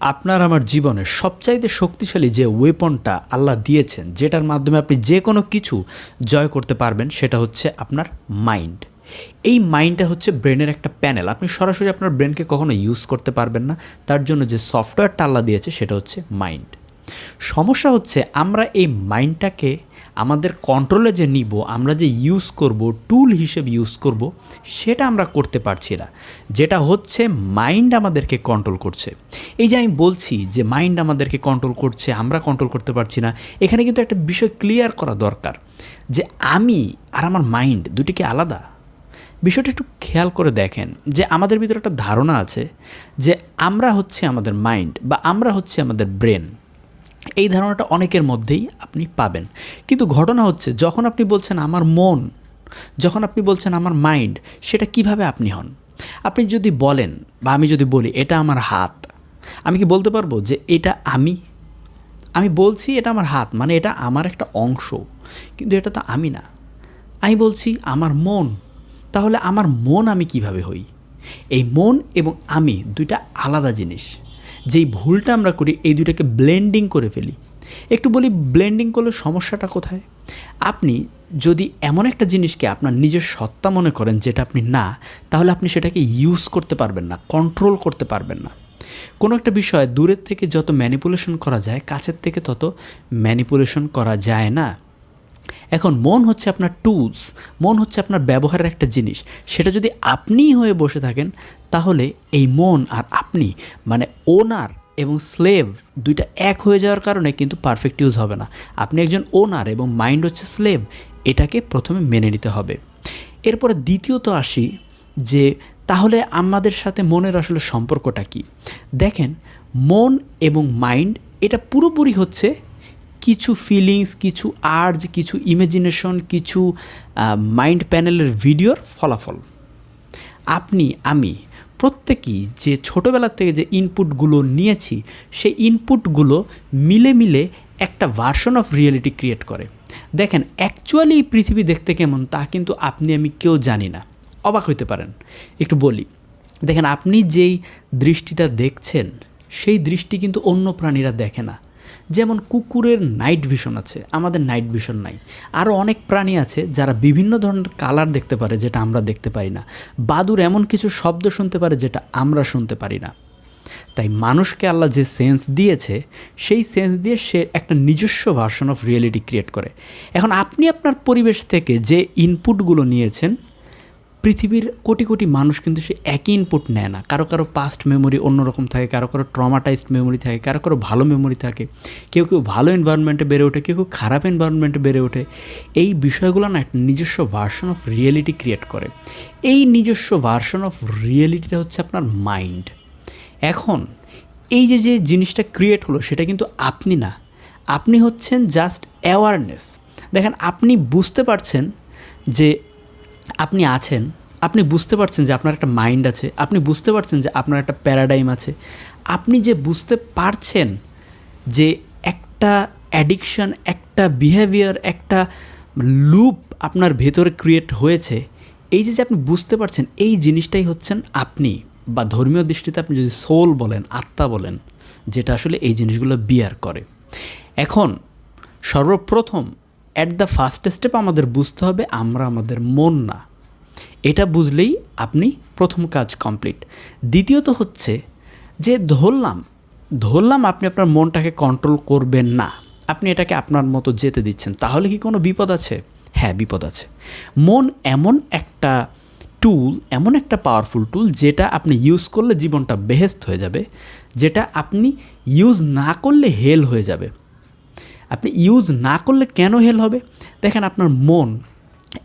আপনার আমার জীবনের সবচাইতে শক্তিশালী যে ওয়েপনটা আল্লাহ দিয়েছেন, যেটার মাধ্যমে আপনি যে কোনো কিছু জয় করতে পারবেন, সেটা হচ্ছে আপনার মাইন্ড এই মাইন্ডটা হচ্ছে ব্রেনের একটা প্যানেল আপনি সরাসরি আপনার ব্রেনকে কখনো ইউজ করতে পারবেন না। তার জন্য যে সফটওয়্যারটা আল্লাহ দিয়েছে, সেটা হচ্ছে মাইন্ড সমস্যা হচ্ছে আমরা এই মাইন্ডটাকে আমাদের কন্ট্রোলে যে নিব, আমরা যে ইউজ করব টুল হিসেবে ইউজ করব, সেটা আমরা করতে পারছি না। যেটা হচ্ছে মাইন্ড আমাদেরকে কন্ট্রোল করছে। এই যে আমি বলছি যে মাইন্ড আমাদেরকে কন্ট্রোল করছে, আমরা কন্ট্রোল করতে পারছি না, এখানে কিন্তু একটা বিষয় ক্লিয়ার করা দরকার যে আমি আর আমার মাইন্ড দুটি কি আলাদা। বিষয়টা একটু খেয়াল করে দেখেন যে আমাদের ভিতরে একটা ধারণা আছে যে আমরা হচ্ছে আমাদের মাইন্ড বা আমরা হচ্ছে আমাদের ব্রেন এই ধারণাটা অনেকের মধ্যেই আপনি পাবেন। কিন্তু ঘটনা হচ্ছে, যখন আপনি বলছেন আমার মন, যখন আপনি বলছেন আমার মাইন্ড সেটা কীভাবে আপনি হন? আপনি যদি বলেন বা আমি যদি বলি, এটা আমার হাত। আমি কি বলতে পারব যে এটা আমি? আমি বলছি এটা আমার হাত মানে এটা আমার একটা অংশ, কিন্তু এটা তো আমি না। আমি বলছি আমার মন, তাহলে আমার মন আমি কীভাবে হই? এই মন এবং আমি দুইটা আলাদা জিনিস। যেই ভুলটা আমরা করি, এই দুইটাকে ব্লেন্ডিং করে ফেলি। একটু বলি ব্লেন্ডিং করলে সমস্যাটা কোথায়? আপনি যদি এমন একটা জিনিসকে আপনার নিজের সত্তা মনে করেন যেটা আপনি না, তাহলে আপনি সেটাকে ইউজ করতে পারবেন না কন্ট্রোল করতে পারবেন না। কোনো একটা বিষয় দূরের থেকে যত ম্যানিপুলেশন করা যায়, কাছের থেকে তত ম্যানিপুলেশন করা যায় না। এখন মন হচ্ছে আপনার টুলস মন হচ্ছে আপনার ব্যবহারের একটা জিনিস। সেটা যদি আপনিই হয়ে বসে থাকেন, তাহলে এই মন আর আপনি মানে ওনার এবং স্লেভ দুইটা এক হয়ে যাওয়ার কারণে কিন্তু পারফেক্ট ইউজ হবে না। আপনি একজন ওনার এবং মাইন্ড হচ্ছে স্লেভ এটাকে প্রথমে মেনে নিতে হবে। এরপরে দ্বিতীয়ত আসি যে তাহলে আমাদের সাথে মনের আসলে সম্পর্কটা কি? দেখেন, মন এবং মাইন্ড এটা পুরোপুরি হচ্ছে কিছু ফিলিংস কিছু আর্জ কিছু ইমাজিনেশন কিছু মাইন্ড প্যানেলের ভিডিওর ফলাফল। আপনি, আমি, প্রত্যেকেই যে ছোটোবেলার থেকে যে ইনপুটগুলো নিয়েছি, সেই ইনপুটগুলো মিলে মিলে একটা ভার্সন অফ রিয়েলিটি ক্রিয়েট করে। দেখেন অ্যাকচুয়ালি পৃথিবী দেখতে কেমন তা কিন্তু আপনি, আমি কেউ জানি না। অবাক হইতে পারেন। একটু বলি, দেখেন আপনি যেই দৃষ্টিটা দেখছেন, সেই দৃষ্টি কিন্তু অন্য প্রাণীরা দেখে না। যেমন কুকুরের নাইট ভিশন আছে, আমাদের নাইট ভিশন নাই। আরও অনেক প্রাণী আছে যারা বিভিন্ন ধরনের কালার দেখতে পারে যেটা আমরা দেখতে পারি না। বাদুর এমন কিছু শব্দ শুনতে পারে যেটা আমরা শুনতে পারি না। তাই মানুষকে আল্লাহ যে সেন্স দিয়েছে, সেই সেন্স দিয়ে সে একটা নিজস্ব ভার্সন অফ রিয়েলিটি ক্রিয়েট করে। এখন আপনি আপনার পরিবেশ থেকে যে ইনপুটগুলো নিয়েছেন পৃথিবীর কোটি কোটি মানুষ কিন্তু সে একই ইনপুট নেয় না। কারও কারও পাস্ট মেমোরি অন্যরকম থাকে, কারও কারও ট্রমাটাইজড মেমোরি থাকে, কারও কারও ভালো মেমোরি থাকে। কেউ কেউ ভালো এনভায়রনমেন্টে বেড়ে ওঠে, কেউ কেউ খারাপ এনভায়রনমেন্টে বেড়ে ওঠে। এই বিষয়গুলো না একটা নিজস্ব ভার্সন অফ রিয়েলিটি ক্রিয়েট করে। এই নিজস্ব ভার্সন অফ রিয়েলিটিটা হচ্ছে আপনার মাইন্ড এখন, এই যে যে জিনিসটা ক্রিয়েট হলো, সেটা কিন্তু আপনি না। আপনি হচ্ছেন জাস্ট অ্যাওয়ারনেস দেখেন, আপনি বুঝতে পারছেন যে আপনি আছেন আপনি বুঝতে পারছেন যে আপনার একটা মাইন্ড আছে, আপনি বুঝতে পারছেন যে আপনার একটা প্যারাডাইম আছে। আপনি যে বুঝতে পারছেন যে একটা অ্যাডিকশন একটা বিহেভিয়ার একটা লুপ আপনার ভেতরে ক্রিয়েট হয়েছে, এই যে যে আপনি বুঝতে পারছেন, এই জিনিসটাই হচ্ছেন আপনি বা ধর্মীয় দৃষ্টিতে আপনি যদি সোল বলেন, আত্মা বলেন, যেটা আসলে এই জিনিসগুলো বিয়ার করে। এখন সর্বপ্রথম অ্যাট দ্য ফার্স্ট স্টেপ আমাদের বুঝতে হবে, আমরা আমাদের মন না। এটা বুঝলেই আপনি প্রথম কাজ কমপ্লিট দ্বিতীয়ত হচ্ছে যে ধরলাম ধরলাম আপনি আপনার মনটাকে কন্ট্রোল করবেন না। আপনি এটাকে আপনার মতো যেতে দিচ্ছেন। তাহলে কি কোনো বিপদ আছে? হ্যাঁ বিপদ আছে। মন এমন একটা টুল এমন একটা পাওয়ারফুল টুল যেটা আপনি ইউজ করলে জীবনটা বেহেস্ত হয়ে যাবে, যেটা আপনি ইউজ না করলে হেল হয়ে যাবে। আপনি ইউজ না করলে কেন হেল হবে? দেখেন আপনার মন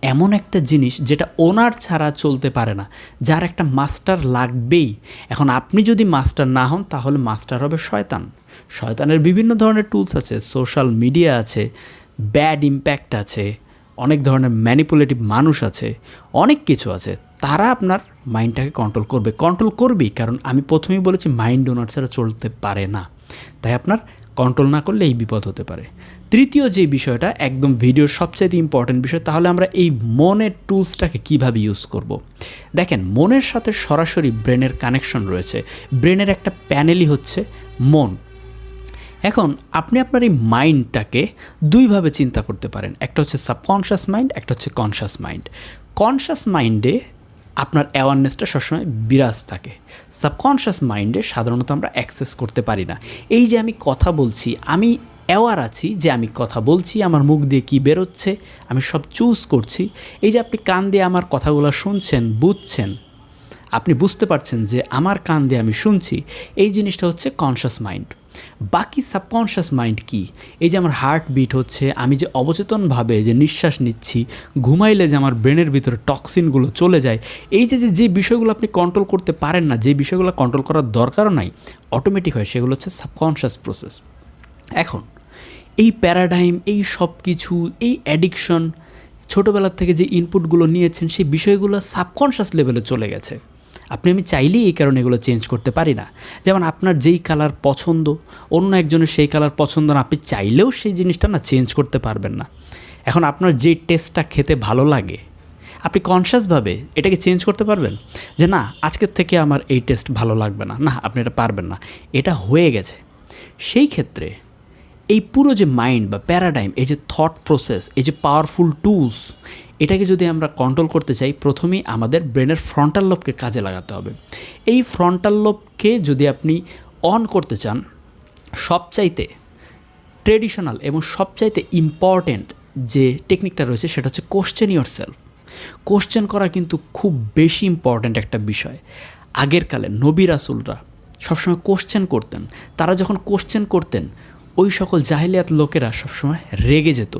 এমন একটা জিনিস যেটা ওনার ছাড়া চলতে পারে না, যার একটা মাস্টার লাগবেই। এখন আপনি যদি মাস্টার না হন, তাহলে মাস্টার হবে শয়তান। শয়তানের বিভিন্ন ধরনের টুলস আছে সোশ্যাল মিডিয়া আছে ব্যাড ইম্প্যাক্ট আছে, অনেক ধরনের ম্যানিপুলেটিভ মানুষ আছে, অনেক কিছু আছে। তারা আপনার মাইন্ডটাকে কন্ট্রোল করবে। কন্ট্রোল করবেই, কারণ আমি প্রথমেই বলেছি মাইন্ড ওনার ছাড়া চলতে পারে না। তাই আপনার কন্ট্রোল না করলে এই বিপদ হতে পারে। তৃতীয় যে বিষয়টা, একদম ভিডিওর সবচাইতে ইম্পর্টেন্ট বিষয়, তাহলে আমরা এই মনের টুলসটাকে কীভাবে ইউজ করব। দেখেন, মনের সাথে সরাসরি ব্রেনের কানেকশন রয়েছে। ব্রেনের একটা প্যানেলই হচ্ছে মন। এখন, আপনি আপনার এই মাইন্ডটাকে দুইভাবে চিন্তা করতে পারেন। একটা হচ্ছে সাবকনশাস মাইন্ড একটা হচ্ছে কনশাস মাইন্ড কনশাস মাইন্ডে আপনার অ্যাওয়ারনেসটা সবসময় বিরাজ থাকে। সাবকনশাস মাইন্ডে সাধারণত আমরা অ্যাক্সেস করতে পারি না। এই যে আমি কথা বলছি, আমি অ্যাওয়ার আছি যে আমি কথা বলছি, আমার মুখ দিয়ে কী বেরোচ্ছে, আমি সব চুজ করছি। এই যে আপনি কান দিয়ে আমার কথাগুলো শুনছেন, বুঝছেন, আপনি বুঝতে পারছেন যে আমার কান দিয়ে আমি শুনছি, এই জিনিসটা হচ্ছে কনশাস মাইন্ড বাকি সাবকনশাস মাইন্ড কি? এই যে আমার হার্ট বিট হচ্ছে, আমি যে অবচেতনভাবে যে নিঃশ্বাস নিচ্ছি, ঘুমাইলে যে আমার ব্রেনের ভিতরে টক্সিনগুলো চলে যায়, এই যে যে বিষয়গুলো আপনি কন্ট্রোল করতে পারেন না, যে বিষয়গুলো কন্ট্রোল করার দরকারও নাই অটোমেটিক হয়, সেগুলো হচ্ছে সাবকনশাস প্রসেস এখন, এই প্যারাডাইম এই সব কিছু এই অ্যাডিকশন ছোটোবেলার থেকে যে ইনপুটগুলো নিয়েছেন, সেই বিষয়গুলো সাবকনশাস লেভেলে চলে গেছে। আপনি, আমি চাইলেই এই কারণে এগুলো চেঞ্জ করতে পারি না। যেমন আপনার যেই কালার পছন্দ, অন্য একজনের সেই কালার পছন্দ না, আপনি চাইলেও সেই জিনিসটা না চেঞ্জ করতে পারবেন না। এখন আপনার যেই টেস্টটা খেতে ভালো লাগে, আপনি কনসিয়াসভাবে এটাকে চেঞ্জ করতে পারবেন? যে না, আজকের থেকে আমার এই টেস্ট ভালো লাগবে না। না, আপনি এটা পারবেন না। এটা হয়ে গেছে। সেই ক্ষেত্রে এই পুরো যে মাইন্ড বা প্যারাডাইম এই যে থট প্রসেস এই যে পাওয়ারফুল টুলস এটাকে যদি আমরা কন্ট্রোল করতে চাই, প্রথমেই আমাদের ব্রেনের ফ্রন্টাল লোবকে কাজে লাগাতে হবে। এই ফ্রন্টাল লোবকে যদি আপনি অন করতে চান, সবচাইতে ট্রেডিশনাল এবং সবচাইতে ইম্পর্ট্যান্ট যে টেকনিকটা রয়েছে, সেটা হচ্ছে কোশ্চেন ইয়োর সেলফ কোশ্চেন করা কিন্তু খুব বেশি ইম্পর্ট্যান্ট একটা বিষয়। আগের কালে নবী রাসুলরা সবসময় কোশ্চেন করতেন। তারা যখন কোশ্চেন করতেন ওই সকল জাহিলিয়াত লোকেরা সবসময় রেগে যেত।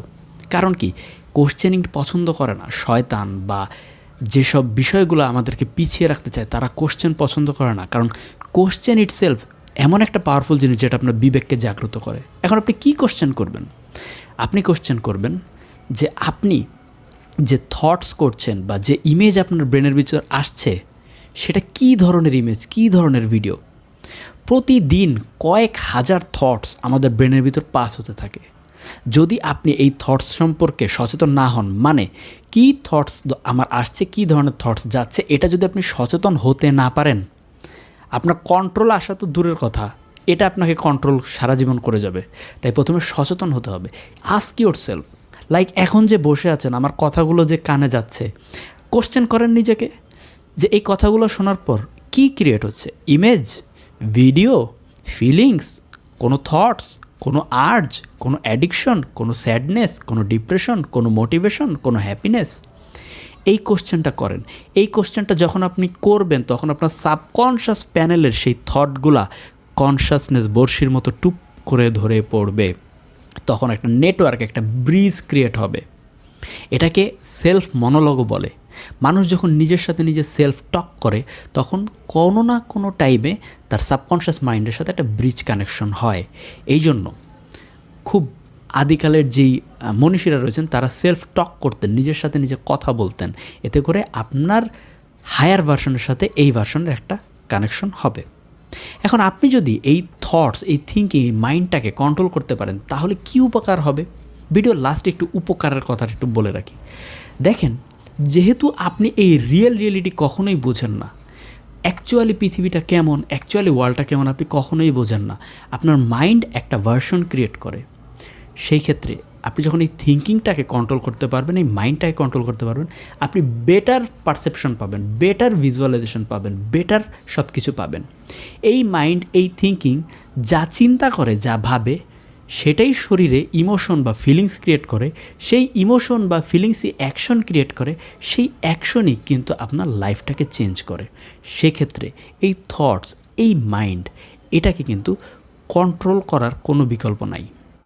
কারণ কি? কোশ্চেনিং পছন্দ করে না। শয়তান বা যেসব বিষয়গুলো আমাদেরকে পিছিয়ে রাখতে চায়, তারা কোশ্চেন পছন্দ করে না। কারণ কোশ্চেন ইটসেলফ এমন একটা পাওয়ারফুল জিনিস যেটা আপনার বিবেককে জাগ্রত করে। এখন আপনি কি কোশ্চেন করবেন? আপনি কোশ্চেন করবেন যে আপনি যে থটস করছেন বা যে ইমেজ আপনার ব্রেনের ভিতর আসছে, সেটা কী ধরনের ইমেজ কী ধরনের ভিডিও প্রতিদিন কয়েক হাজার থটস আমাদের ব্রেনের ভিতর পাস হতে থাকে। যদি আপনি এই থটস সম্পর্কে সচেতন না হন মানে কী থটস আমার আসছে, কী ধরনের থটস যাচ্ছে, এটা যদি আপনি সচেতন হতে না পারেন, আপনার কন্ট্রোল আসা তো দূরের কথা, এটা আপনাকে কন্ট্রোল সারা জীবন করে যাবে। তাই প্রথমে সচেতন হতে হবে। আস্ক ইউর সেলফ লাইক এখন যে বসে আছেন, আমার কথাগুলো যে কানে যাচ্ছে কোশ্চেন করেন নিজেকে, যে এই কথাগুলো শোনার পর কি ক্রিয়েট হচ্ছে? ইমেজ ভিডিও ফিলিংস কোনো থটস কোনো আর্জ কোনো অ্যাডিকশন কোনো স্যাডনেস কোনো ডিপ্রেশন কোনো মোটিভেশন কোনো হ্যাপিনেস এই কোশ্চেনটা করেন। এই কোশ্চেনটা যখন আপনি করবেন, তখন আপনার সাবকনশাস প্যানেলের সেই থটগুলা কনশাসনেস বর্ষির মতো টুপ করে ধরে পড়বে। তখন একটা নেটওয়ার্ক একটা ব্রিজ ক্রিয়েট হবে। এটাকে সেলফ মনোলগও বলে। মানুষ যখন নিজের সাথে নিজে সেলফ টক করে, তখন কোনো না কোনো টাইমে তার সাবকনশাস মাইন্ডের সাথে একটা ব্রিজ কানেকশন হয়। এই জন্য খুব আদিকালের যেই মনীষীরা রয়েছেন, তারা সেলফ টক করতেন, নিজের সাথে নিজে কথা বলতেন। এতে করে আপনার হায়ার ভার্সনের সাথে এই ভার্সনের একটা কানেকশন হবে। এখন আপনি যদি এই থটস এই থিঙ্কিং এই মাইন্ডটাকে কন্ট্রোল করতে পারেন, তাহলে কি উপকার হবে? ভিডিও লাস্টে একটু উপকারের কথাটা একটু বলে রাখি। দেখেন, যেহেতু আপনি এই রিয়েল রিয়েলিটি কখনোই বোঝেন না অ্যাকচুয়ালি পৃথিবীটা কেমন অ্যাকচুয়ালি ওয়ার্ল্ডটা কেমন আপনি কখনোই বোঝেন না। আপনার মাইন্ড একটা ভার্সন ক্রিয়েট করে। সেই ক্ষেত্রে আপনি যখন এই থিঙ্কিংটাকে কন্ট্রোল করতে পারবেন, এই মাইন্ডটাকে কন্ট্রোল করতে পারবেন, আপনি বেটার পারসেপশন পাবেন বেটার ভিজুয়ালাইজেশন পাবেন বেটার সব কিছু পাবেন। এই মাইন্ড এই থিঙ্কিং যা চিন্তা করে, যা ভাবে সেটাই শরীরে ইমোশন বা ফিলিংস ক্রিয়েট করে, সেই ইমোশন বা ফিলিংসই অ্যাকশন ক্রিয়েট করে, সেই অ্যাকশনই কিন্তু আপনার লাইফটাকে চেঞ্জ করে। সেক্ষেত্রে এই থটস এই মাইন্ড এটাকে কিন্তু কন্ট্রোল করার কোনো বিকল্প নাই।